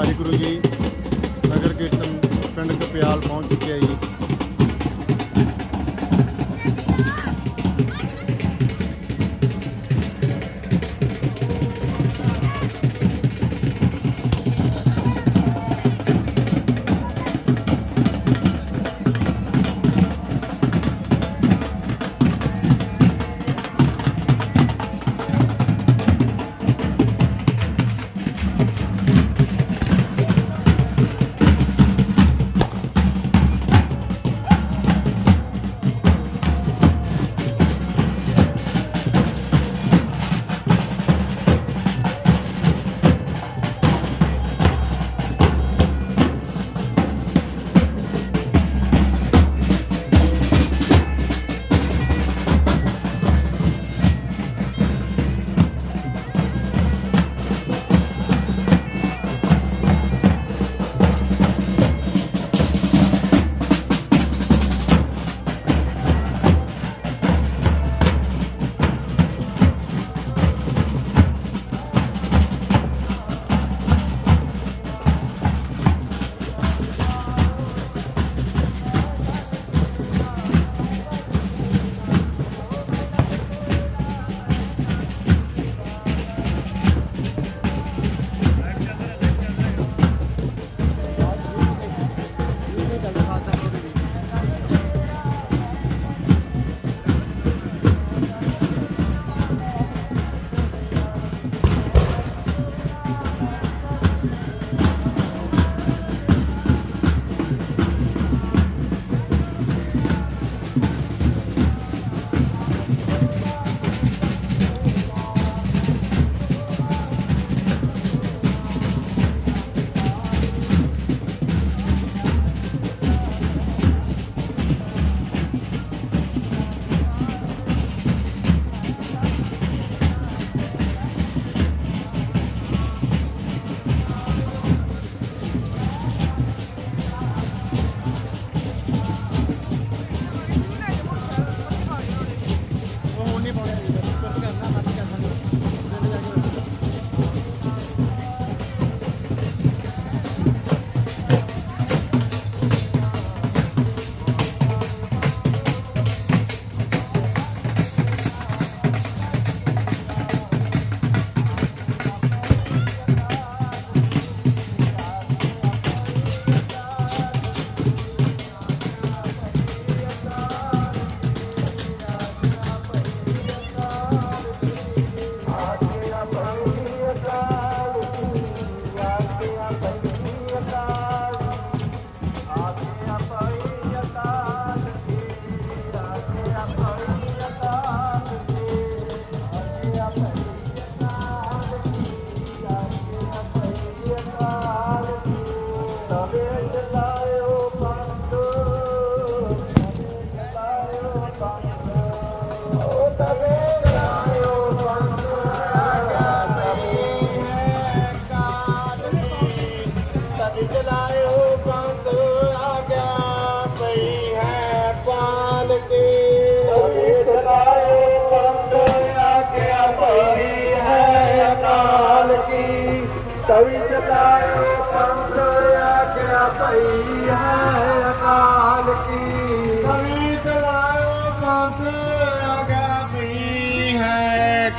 ਵਾਹਿਗੁਰੂ ਜੀ ਨਗਰ ਕੀਰਤਨ ਪਿੰਡ ਕਪਿਆਲ ਪਹੁੰਚ ਚੁੱਕਿਆ ਜੀ।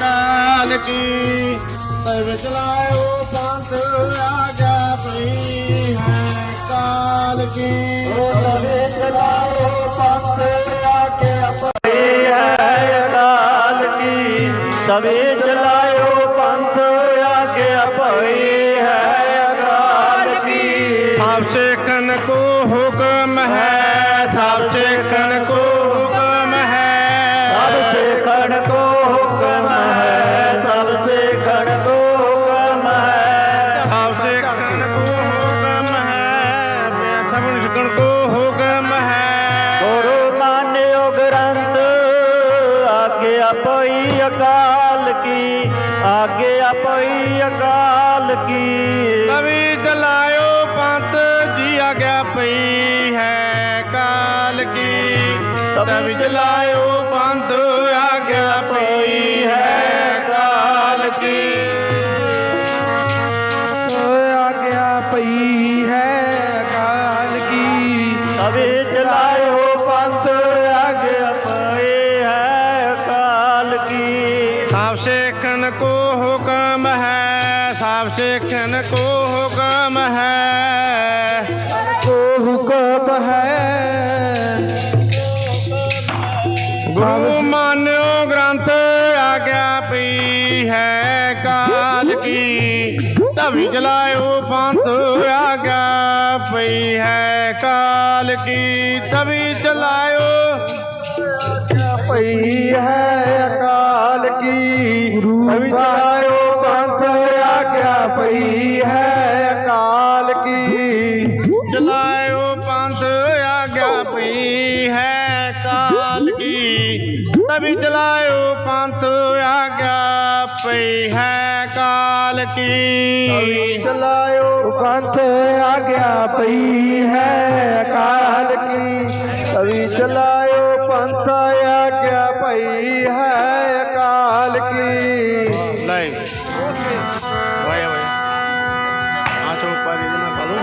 ਹੈ ਕਾਲ ਕੀ? ਤਵੀ ਚਲਾਇਓ ਪੰਥ ਆਗਾ ਪਈ ਹੈ ਕਾਲ ਕੀ? ਤਵੀ ਚਲਾਇਓ ਪੰਥ ਆਗਿਆ ਪਈ ਹੈ ਅਕਾਲ ਕੀ? ਤਵੀ ਪਈ ਅਕਾਲ ਕੀ ਆਗਿਆ ਪਈ ਅਕਾਲ ਕੀ। ਤਵੀ ਚਲਾਇਓ ਪੰਥ ਜੀ ਆਗਿਆ ਪਈ ਹੈ ਕਾਲ ਕੀ। ਤਵੀ ਚਲਾਇਓ ਪੰਥ ਆਗਿਆ ਪਈ ਹੈ ਹੁਕਮ ਹੈ। ਕੋ ਹੁਕਮ ਹੈ। ਗੁਰੂ ਮਾਨਿਓ ਗ੍ਰੰਥ ਆਗਿਆ ਪਈ ਹੈ। ਕਾਲ ਕੀ ਧਵੀ ਚਲਾਇਓ ਪੰਥ ਆਗਿਆ ਪਈ ਹੈ। ਕਾਲ ਕੀ ਤਵੀ ਚਲਾਇਓ ਪਈ ਹੈ। ਅਕਾਲ ਕੀ ਕਾਲ ਕੀ ਚਲਾਇਓ ਪੰਥ ਆਗਿਆ ਪਈ ਹੈ ਅਕਾਲ ਕੀ ਤਵੀ ਚਲਾਇਓ ਪੰਥ ਆਗਿਆ ਪਈ ਹੈ ਅਕਾਲ ਕੀ ਲੈ ਵਾਏ ਵਾਏ ਆ ਚੋ ਪਾਰੀ ਨਾ ਕਾਲੂ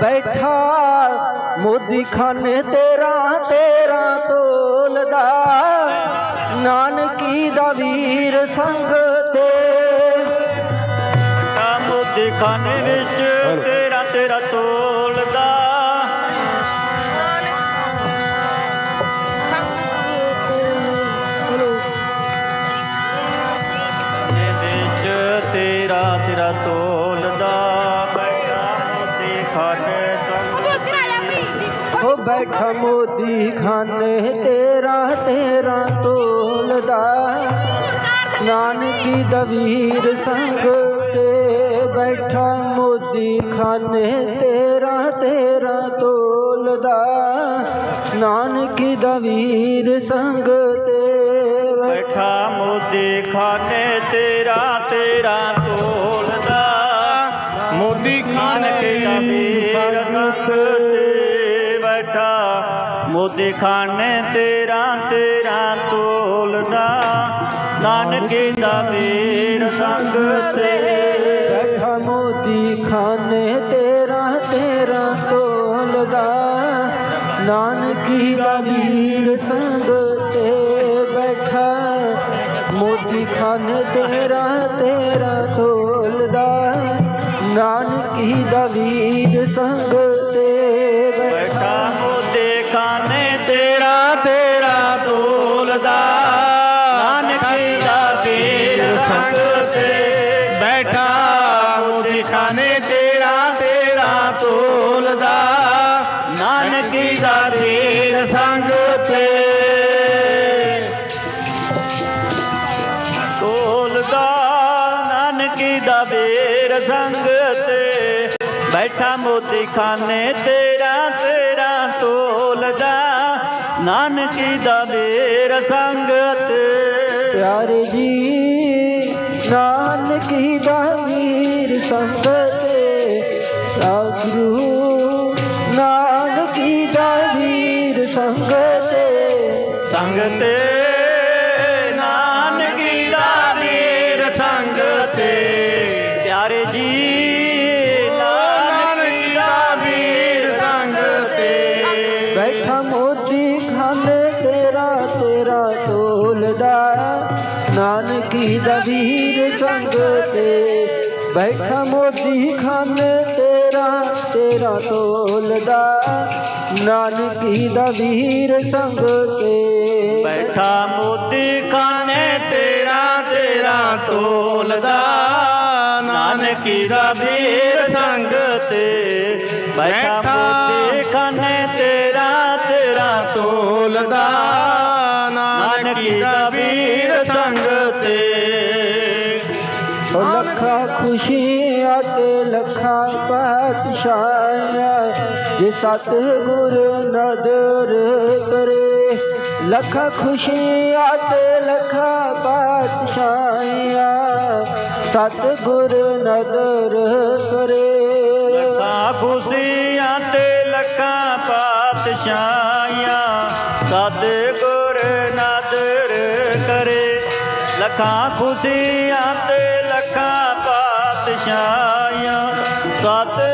ਬੈਠਾ ਮੋਦੀ ਖਾਨੇ ਤੇਰਾ ਤੇਰਾ ਤੋਲਦਾ ਨਾਨਕੀ ਦਾ ਵੀਰ ਸੰਗ ਤੇ। ਬੈਠਾ ਮੋਦੀ ਖਾਨੇ ਤੇਰਾ ਤੇਰਾ ਤੋਲਦਾ ਨਾਨਕੀ ਦਾ ਵੀਰ ਸੰਗ ਤੇ। ਮੋਦੀ ਖਾਨੇ ਵਿੱਚ ਤੇਰਾ ਤੇਰਾ ਤੋਲਦਾ ਵਿੱਚ ਤੇਰਾ ਤੇਰਾ ਤੋਲਦਾ ਬੈਠਾ ਮੋਦੀ ਖਾਨੇ ਤੇਰਾ ਤੇਰਾ ਤੋਲਦਾ। ਨਾਨਕੀ ਦਵੀਰ ਸੰਗ ਤੇ ਬੈਠਾ ਮੋਦੀ ਖਾਨੇ ਤੇਰਾ ਤੇਰਾ ਤੋਲਦਾ। ਨਾਨਕੀ ਦਵੀਰ ਸੰਗ ਤੇ ਬੈਠਾ ਮੋਦੀ ਖਾਨੇ ਤੇਰਾ ਤੇਰਾ ਤੋਲਦਾ। ਮੋਦੀ ਖਾਨ। ਦਾ ਵੀਰ ਸੰਗ ਤੇ ਮੋਦੀ ਖਾਨੇ ਤੇਰਾ ਤੇਰਾ ਤੋਲਦਾ। ਨਾਨਕ ਦਾ ਵੀਰ ਸੰਗ ਤੇ ਬੈਠਾ ਮੋਦੀ ਖਾਨੇ ਤੇਰਾ ਤੇਰਾ ਤੋਲਦਾ। ਨਾਨਕੀ ਦਾ ਵੀਰ ਸੰਗ ਤੇ ਬੈਠਾ। ਮੋਦੀ ਖਾਨੇ ਤੇਰਾ ਤੇਰਾ ਤੋਲਦਾ। ਨਾਨਕੀ ਦਾ ਵੀਰ ਸੰਗ ਦਾ ਨਾਨਕੀ ਦਾ ਵੀਰ ਸੰਗ ਤੇ ਬੈਠਾ। ਮੋਦੀ ਖਾਨੇ ਤੇਰਾ ਤੇਰਾ ਤੋਲਦਾ ਨਾਨਕੀ ਦਾ ਵੀਰ ਸੰਗ ਤੇ ਤੋਲਦਾ ਨਾਨਕੀ ਦਾ ਵੀਰ ਸੰਗ ਤੇ ਬੈਠਾ ਮੋਤੀ ਖਾਨੇ ਤੇਰਾ ਨਾਨਕੀ ਦਾ ਵੀਰ ਸੰਗ ਤੇ ਪਿਆਰੇ ਜੀ ਨਾਨਕੀ ਦਾ ਵੀਰ ਸੰਗ ਤੇ ਸਤਿਗੁਰੂ ਨਾਨਕੀ ਦਾ ਵੀਰ ਸੰਗ ਤੇ ਤੋਲਦਾ ਨਾਨਕੀ ਦਾ ਵੀਰ ਸੰਗ ਤੇ ਬੈਠਾ ਮੋਦੀ ਖਾਨੇ ਤੇਰਾ ਤੇਰਾ ਤੋਲਦਾ ਨਾਨਕੀ ਦਾ ਵੀਰ ਸੰਗ ਤੇ ਬੈਠਾ ਮੋਦੀ ਖਾਨੇ ਤੇਰਾ ਤੇਰਾ ਤੋਲਦਾ ਨਾਨਕੀ ਦਾ ਜੇ ਸਤਿਗੁਰ ਨਦਰ ਕਰੇ, ਲੱਖ ਖੁਸ਼ੀਆਂ ਤੇ ਲੱਖ ਪਾਤਸ਼ਾਹੀਆਂ ਸਤਿਗੁਰ ਨਦਰ ਕਰੇ। ਲੱਖਾਂ ਖੁਸ਼ੀਆਂ ਤੇ ਲੱਖਾਂ ਪਾਤਸ਼ਾਹੀਆਂ ਸਤਿਗੁਰ ਨਦਰ ਕਰੇ। ਲੱਖਾਂ ਖੁਸ਼ੀਆਂ ਤੇ ਲੱਖਾਂ ਪਾਤਸ਼ਾਹੀਆਂ ਸਤਿ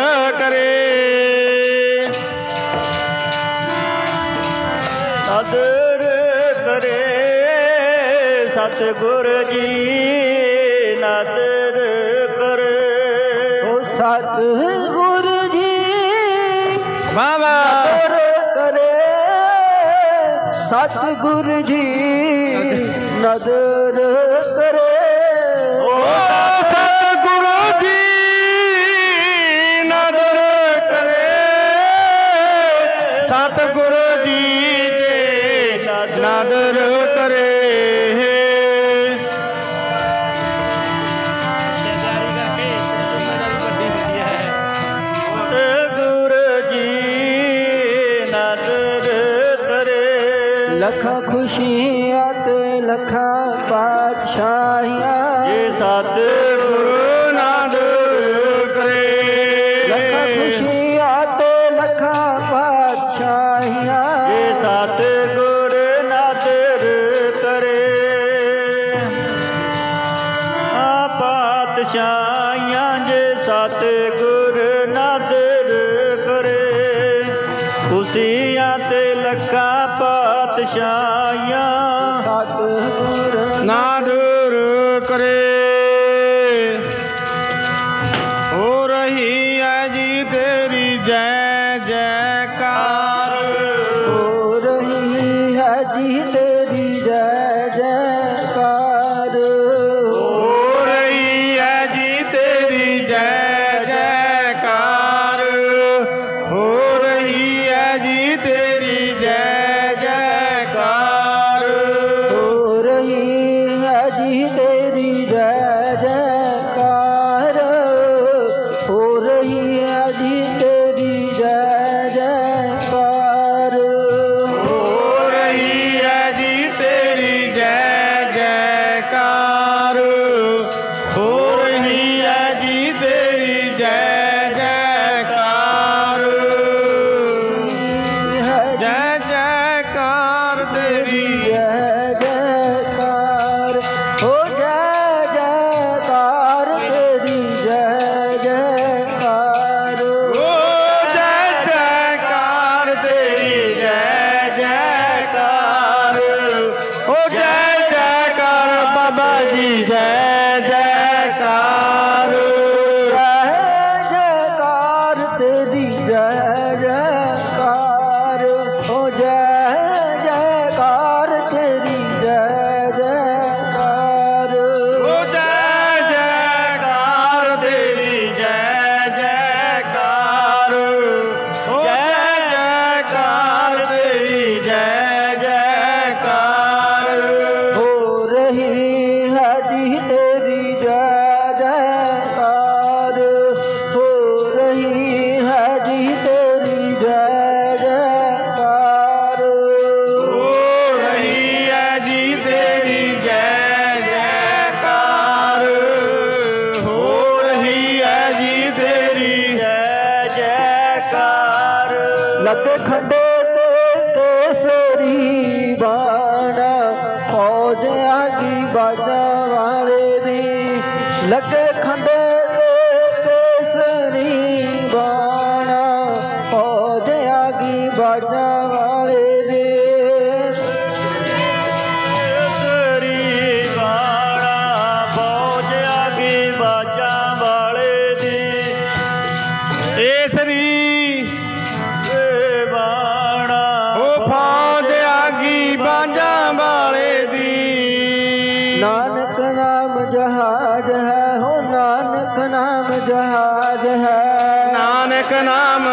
ਸਤਗੁਰ ਜੀ ਨਾਦਰ ਕਰ। ਓ ਸਤਗੁਰ ਜੀ ਬਾਬਾ ਕਰੇ। ਸਤਗੁਰ ਜੀ ਨਦਰ Saturday.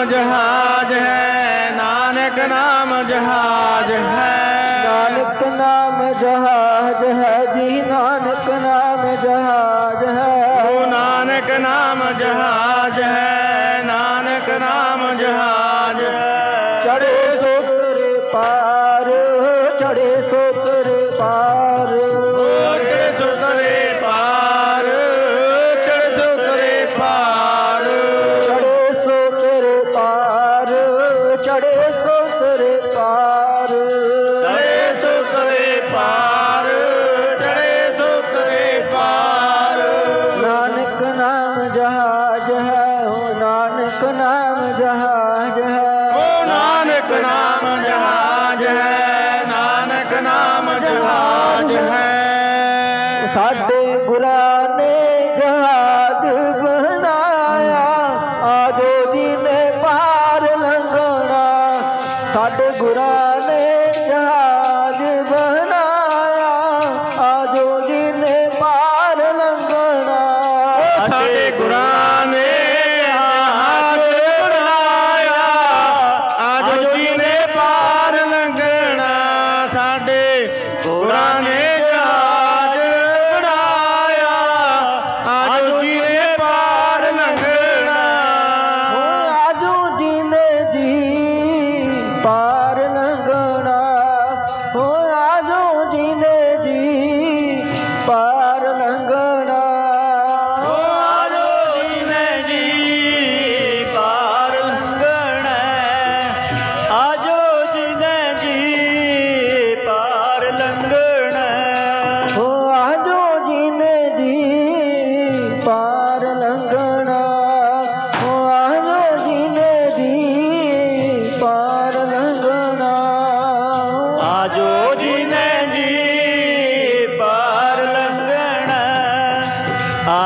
ਜਹਾਜ ਹੈ ਨਾਨਕ ਨਾਮ ਜਹਾਜ ਹੈ। ਨਾਨਕ ਨਾਮ ਜਹਾਜ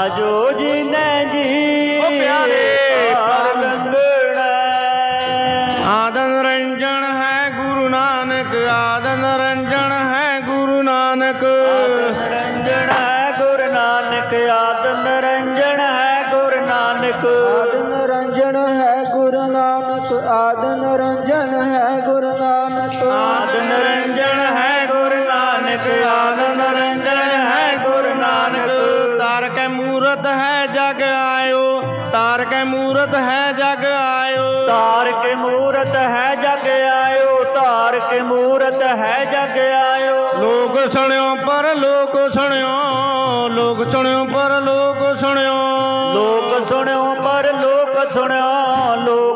আজ যে ਮੂਰਤ ਹੈ ਜਗ ਆਇਓ। ਤਾਰ ਕੇ ਮੂਰਤ ਹੈ ਜਗ ਆਇਓ ਤਾਰ ਕੇ ਮੂਰਤ ਹੈ ਜਗ ਆਇਓ। ਲੋਕ ਸੁਣਿਓ ਪਰ ਲੋਕ ਸੁਣਿਓ ਲੋਕ ਸੁਣਿਓ ਪਰ ਲੋਕ ਸੁਣਿਓ। ਲੋਕ ਸੁਣਿਓ ਪਰ ਲੋਕ ਸੁਣਿਓ।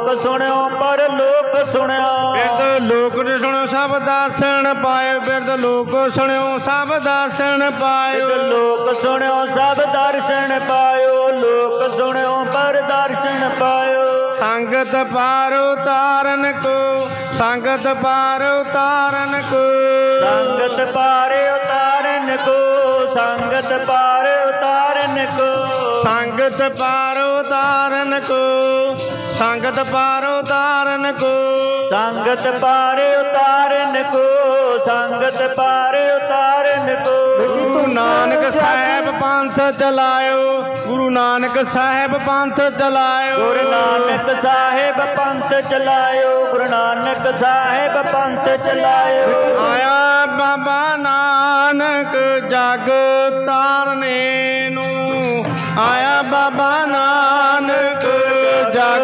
ਲੋਕ ਸੁਣਿਓ ਪਰ ਲੋਕ ਸੁਣਿਓ ਬਿਰਦ ਲੋਕ ਨੇ ਸੁਣਿਓ ਸਭ ਦਰਸ਼ਨ ਪਾਏ। ਬਿਰਦ ਲੋਕ ਸੁਣਿਓ ਸਭ ਦਰਸ਼ਨ ਪਾਇਓ ਲੋਕ ਸੁਣਿਓ ਸਭ ਦਰਸ਼ਨ ਪਾਇਓ। ਲੋਕ ਸੁਣਿਓ ਪਰ ਦਰਸ਼ਨ ਪਾਇਓ। ਸੰਗਤ ਪਾਰ ਉਤਾਰਨ ਕੋ ਸੰਗਤ ਪਾਰ ਉਤਾਰਨ ਕੋ। ਸੰਗਤ ਪਾਰ ਉਤਾਰਨ ਕੋ ਸੰਗਤ ਪਾਰ ਉਤਾਰਨ ਕੋ। ਸੰਗਤ ਪਾਰ ਉਤਾਰਨ ਕੋ। ਸੰਗਤ ਪਾਰ ਉਤਾਰਨ ਕੋ। ਸੰਗਤ ਪਾਰ ਉਤਾਰਨ ਕੋ ਸੰਗਤ ਪਾਰ ਉਤਾਰਨ ਕੋ। ਗੁਰੂ ਨਾਨਕ ਸਾਹਿਬ ਪੰਥ ਚਲਾਇਓ ਗੁਰੂ ਨਾਨਕ ਸਾਹਿਬ ਪੰਥ ਚਲਾਇਓ। ਗੁਰੂ ਨਾਨਕ ਸਾਹਿਬ ਪੰਥ ਚਲਾਇਓ ਗੁਰੂ ਨਾਨਕ ਸਾਹਿਬ ਪੰਥ ਚਲਾਇਓ। ਆਇਆ ਬਾਬਾ ਨਾਨਕ ਜਗ ਤਾਰਨੇ ਨੂੰ। ਆਇਆ ਬਾਬਾ ਨਾਨਕ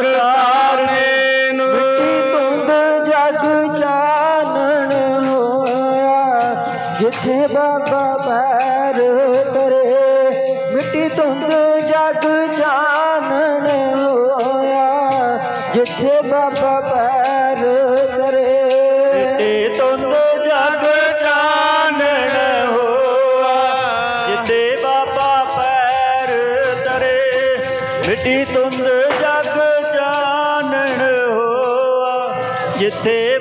ਜਗ ਤਾਰਨੇ ਨੂੰ ਧੁੰਦ ਜਗ ਚਾਨਣ ਹੋਇਆ ਜਿੱਥੇ ਬਾਬਾ ਪੈਰ ਤਰੇ ਮਿੱਟੀ ਧੁੰਦ ਜਗ ਚਾਨਣ ਹੋਇਆ ਜਿੱਥੇ ਬਾਬਾ ਪੈਰ ਤਰੇ ਤੇ ਤੁੰਦ ਜਗ ਚਾਨਣ ਹੋਆ ਜਿੱਤੇ ਬਾਬਾ ਪੈਰ ਤਰੇ ਮਿੱਟੀ ਤੁੰਦ जिथे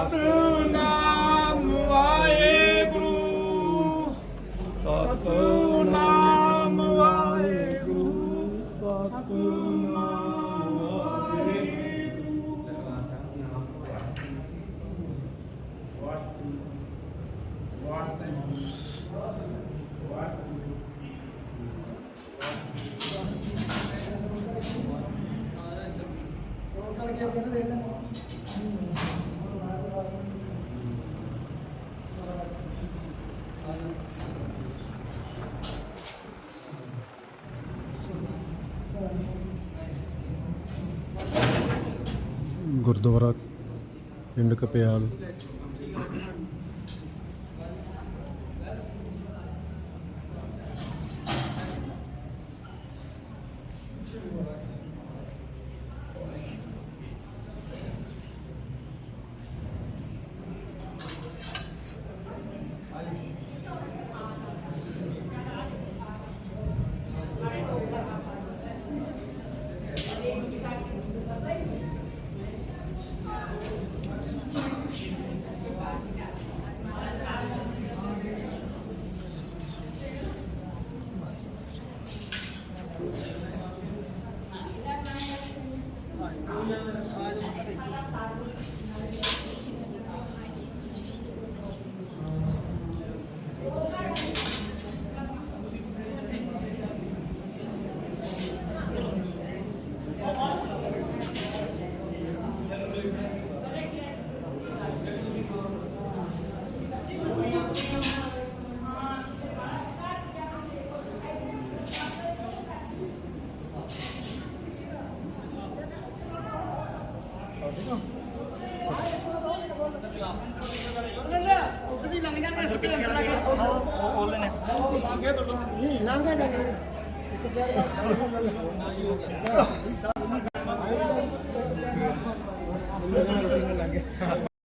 Abdul! ਗੁਰਦੁਆਰਾ ਪਿੰਡ ਕਪਿਆਲ